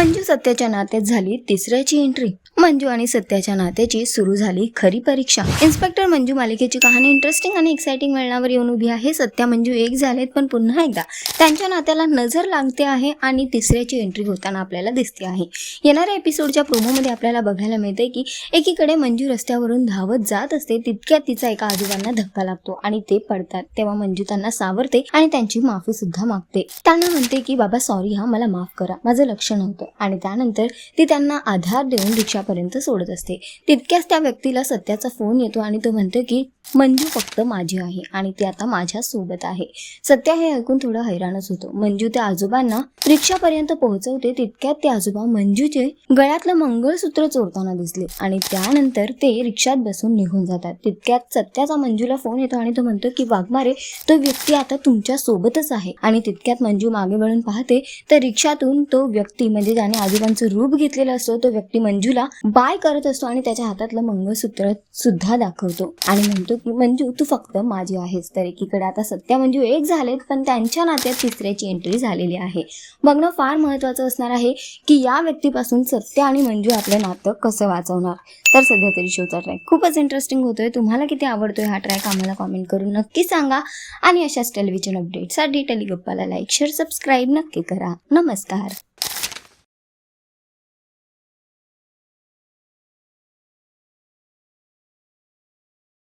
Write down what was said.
मंजू सत्याच्या नात्यात झाली तिसऱ्याची एंट्री मंजू आणि सत्याच्या नात्याची सुरू झाली खरी परीक्षा. इन्स्पेक्टर मंजू मालिकेची कहाणी इंटरेस्टिंग आणि एक्साइटिंग वळणावर येऊन उभी आहे. सत्या मंजू एक झालेत पण पुन्हा एकदा त्यांच्या नात्याला नजर लागते आहे आणि तिसऱ्याची एंट्री होताना आपल्याला दिसते आहे. येणाऱ्या एपिसोडच्या प्रोमोमध्ये आपल्याला बघायला मिळते की एकीकडे मंजू रस्त्यावरून धावत जात असते तितक्यात तिचा एका आजोबांना धक्का लागतो आणि ते पडतात. तेव्हा मंजू त्यांना सावरते आणि त्यांची माफी सुद्धा मागते. त्यांना म्हणते की बाबा सॉरी हा मला माफ करा. माझं लक्ष नव्हतं. आणि त्यानंतर ती त्यांना आधार देऊन रिक्षा रिक्षापर्यंत सोडत असते. तितक्याच त्या व्यक्तीला सत्याचा फोन येतो आणि तो म्हणतो की मंजू फक्त माझी आहे आणि ती आता माझ्या सोबत आहे. सत्या हे ऐकून थोडं हैराणच होतो. मंजू त्या आजोबांना रिक्षापर्यंत पोहोचवते तितक्यात ते आजोबा मंजूचे गळ्यातलं मंगळसूत्र चोरताना दिसले आणि त्यानंतर ते रिक्षात बसून निघून जातात. तितक्यात सत्याचा मंजूला फोन येतो आणि तो म्हणतो की वाघमारे तो व्यक्ती आता तुमच्या सोबतच आहे. आणि तितक्यात मंजू मागे वळून पाहते तर रिक्षातून तो व्यक्ती म्हणजे ज्याने आजोबांचं रूप घेतलेलं असतो तो व्यक्ती मंजूला बाय करत असतो आणि त्याच्या हातातलं मंगळसूत्र सुद्धा दाखवतो. आणि म्हणतो की मंजू तू फक्त माझी आहेस तर एकीकडे. आता सत्या मंजू एक झालेत पण त्यांच्या नात्यात तिसऱ्याची एंट्री झालेली आहे. बघणं फार महत्त्वाचं असणार आहे की या व्यक्तीपासून सत्य आणि मंजू आपलं नातं कसं वाचवणार? तर सध्या तरी शोचा ट्रॅक खूपच इंटरेस्टिंग होतोय. तुम्हाला किती आवडतोय हा ट्रॅक आम्हाला कॉमेंट करून नक्की सांगा. आणि अशाच टेलिव्हिजन अपडेटसाठी टेलिगप्पाला लाईक शेअर सबस्क्राईब नक्की करा. नमस्कार.